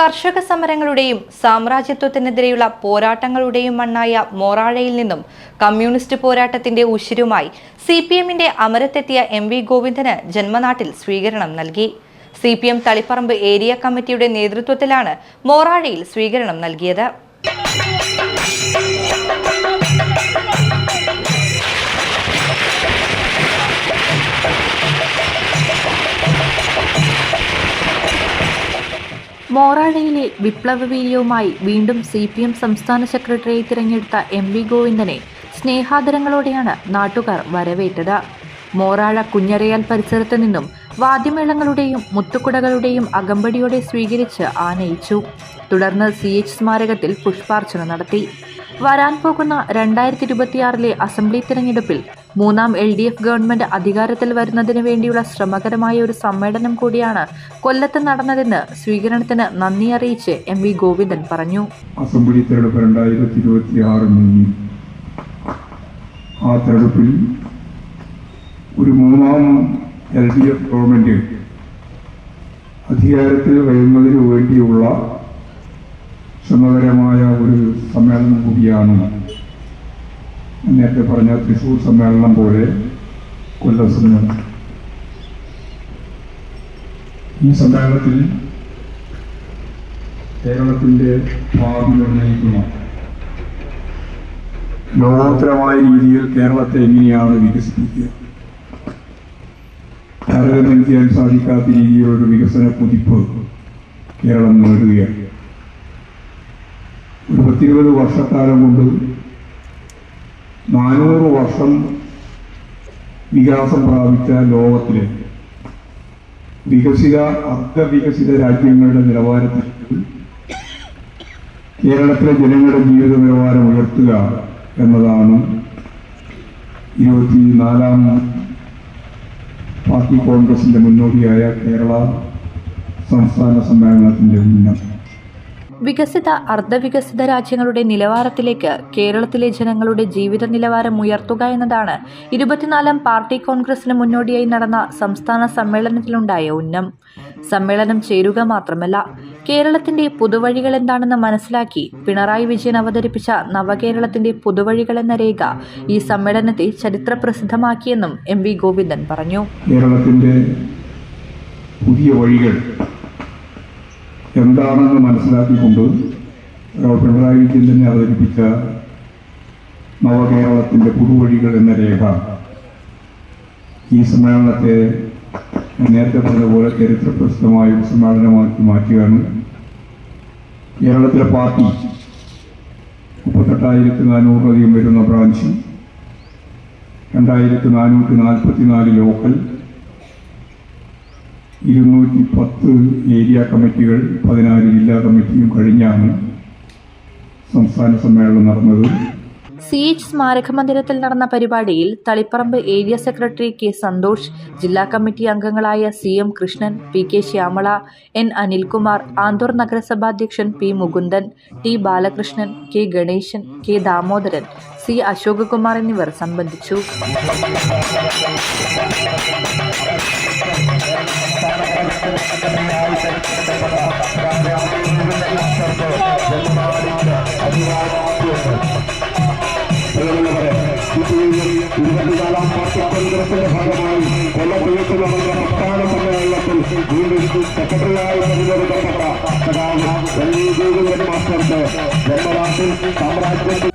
കർഷക സമരങ്ങളുടെയും സാമ്രാജ്യത്വത്തിനെതിരെയുള്ള പോരാട്ടങ്ങളുടെയും മണ്ണായ മോറാഴയിൽ നിന്നും കമ്മ്യൂണിസ്റ്റ് പോരാട്ടത്തിന്റെ ഉശിരുമായി സി പി എമ്മിന്റെ അമരത്തെത്തിയ എം വി ഗോവിന്ദന് ജന്മനാട്ടിൽ സ്വീകരണം നൽകി. C P M Taliparamba area കമ്മിറ്റിയുടെ നേതൃത്വത്തിലാണ് മോറാഴയിൽ സ്വീകരണം നൽകിയത്. മോറാഴയിലെ വിപ്ലവ വീര്യവുമായി വീണ്ടും സി പി എം സംസ്ഥാന സെക്രട്ടറിയെ തിരഞ്ഞെടുത്ത എം വി ഗോവിന്ദനെ സ്നേഹാദരങ്ങളോടെയാണ് നാട്ടുകാർ വരവേറ്റത്. മോറാഴ കുഞ്ഞരയാൽ പരിസരത്ത് നിന്നും വാദ്യമേളങ്ങളുടെയും മുത്തുക്കുടകളുടെയും അകമ്പടിയോടെ സ്വീകരിച്ച് ആനയിച്ചു. തുടർന്ന് സി എച്ച് സ്മാരകത്തിൽ പുഷ്പാർച്ചന നടത്തി. വരാൻ പോകുന്ന രണ്ടായിരത്തി ഇരുപത്തിയാറിലെ അസംബ്ലി തിരഞ്ഞെടുപ്പിൽ മൂന്നാം എൽ ഡി എഫ് ഗവൺമെന്റ് അധികാരത്തിൽ വരുന്നതിന് വേണ്ടിയുള്ള ശ്രമകരമായ ഒരു സമ്മേളനം കൂടിയാണ് കൊല്ലത്ത് നടന്നതെന്ന് സ്വീകരണത്തിന് നന്ദി അറിയിച്ച് എം വി ഗോവിന്ദൻ പറഞ്ഞു. അസംബ്ലി തെരഞ്ഞെടുപ്പ് രണ്ടായിരത്തി ഇരുപത്തി ആറ് നീങ്ങി ആ തെരഞ്ഞെടുപ്പിൽ ഒരു മൂന്നാം എൽ ഡി എഫ് ഗവൺമെന്റ് അധികാരത്തിൽ വരുന്നതിന് വേണ്ടിയുള്ള ശ്രമകരമായ ഒരു സമ്മേളനം കൂടിയാണ് നേരത്തെ പറഞ്ഞ തൃശൂർ സമ്മേളനം പോലെ കൊല്ലം സമ്മേളനം ഈ സമ്മേളനത്തിൽ കേരളത്തിന്റെ ഭാവി നിർണയിക്കുന്ന. ലോകോത്തരമായ രീതിയിൽ കേരളത്തെ എങ്ങനെയാണ് വികസിപ്പിക്കുക? താരതമ്യം ചെയ്യാൻ സാധിക്കാത്ത രീതിയിലൊരു വികസന കുതിപ്പ് കേരളം നേടുകയാണ്. ഒരു പത്തിരുപത് വർഷക്കാലം കൊണ്ട് നാനൂറ് വർഷം വികാസം പ്രാപിച്ച ലോകത്തിലെ വികസിത അർദ്ധവികസിത രാജ്യങ്ങളുടെ നിലവാരത്തിൽ കേരളത്തിലെ ജനങ്ങളുടെ ജീവിത നിലവാരം ഉയർത്തുക എന്നതാണ് ഇരുപത്തിനാലാം പാർട്ടി കോൺഗ്രസിന്റെ മുന്നോടിയായ കേരള സംസ്ഥാന സമ്മേളനത്തിന്റെ ഉന്നം വികസിത അർദ്ധവികസിത രാജ്യങ്ങളുടെ നിലവാരത്തിലേക്ക് കേരളത്തിലെ ജനങ്ങളുടെ ജീവിത നിലവാരം ഉയർത്തുക എന്നതാണ് ഇരുപത്തിനാലാം പാർട്ടി കോൺഗ്രസിന് മുന്നോടിയായി നടന്ന സംസ്ഥാന സമ്മേളനത്തിലുണ്ടായ ഉന്നം. സമ്മേളനം ചേരുക മാത്രമല്ല കേരളത്തിന്റെ പുതുവഴികൾ എന്താണെന്ന് മനസ്സിലാക്കി പിണറായി വിജയൻ അവതരിപ്പിച്ച നവകേരളത്തിന്റെ പുതുവഴികൾ എന്ന രേഖ ഈ സമ്മേളനത്തെ ചരിത്ര പ്രസിദ്ധമാക്കിയെന്നും എം വി ഗോവിന്ദൻ പറഞ്ഞു. കേരളത്തിന്റെ പുതിയ വഴികൾ എന്താണെന്ന് മനസ്സിലാക്കിക്കൊണ്ട് പിണറായി വിജയൻ അവതരിപ്പിച്ച നവകേരളത്തിന്റെ പുതുവഴികൾ എന്ന രേഖ ഈ സമ്മേളനത്തെ നേരത്തെ പറഞ്ഞ പോലെ ചരിത്രപ്രസിദ്ധമായ ഒരു സമ്മേളനമാക്കി മാറ്റുകയാണ്. കേരളത്തിലെ പാർട്ടി മുപ്പത്തെട്ടായിരത്തി നാനൂറിലധികം വരുന്ന ബ്രാഞ്ച് രണ്ടായിരത്തി നാനൂറ്റി നാൽപ്പത്തി നാല് ലോക്കൽ ഇരുന്നൂറ്റി പത്ത് ഏരിയ കമ്മിറ്റികൾ പതിനാല് ജില്ലാ കമ്മിറ്റിയും കഴിഞ്ഞാണ് സംസ്ഥാന സമ്മേളനം നടന്നത്. സി എച്ച് സ്മാരക മന്ദിരത്തിൽ നടന്ന പരിപാടിയിൽ Taliparamba area secretary K Santhosh ജില്ലാ കമ്മിറ്റി അംഗങ്ങളായ C M Krishnan P K Shyamala N Anilkumar Anthoor നഗരസഭാധ്യക്ഷൻ P Mukundan T Balakrishnan K Ganesan K Damodaran C Ashok Kumar എന്നിവർ സംബന്ധിച്ചു. ഇരുപത്തിനാലാം പാർട്ടി കോൺഗ്രസിന്റെ ഭാഗമായി കൊല്ലത്ത് നടന്ന പ്രസ്ഥാന സമ്മേളനത്തിൽ വീണ്ടും സെക്രട്ടറിയായി തെരഞ്ഞെടുക്കപ്പെട്ട സഖാവ് എൻ വി ഗോവിന്ദൻ മാസ്റ്റർക്ക് ജന്മനാട്ടിൽ സാമ്രാജ്യത്തിൽ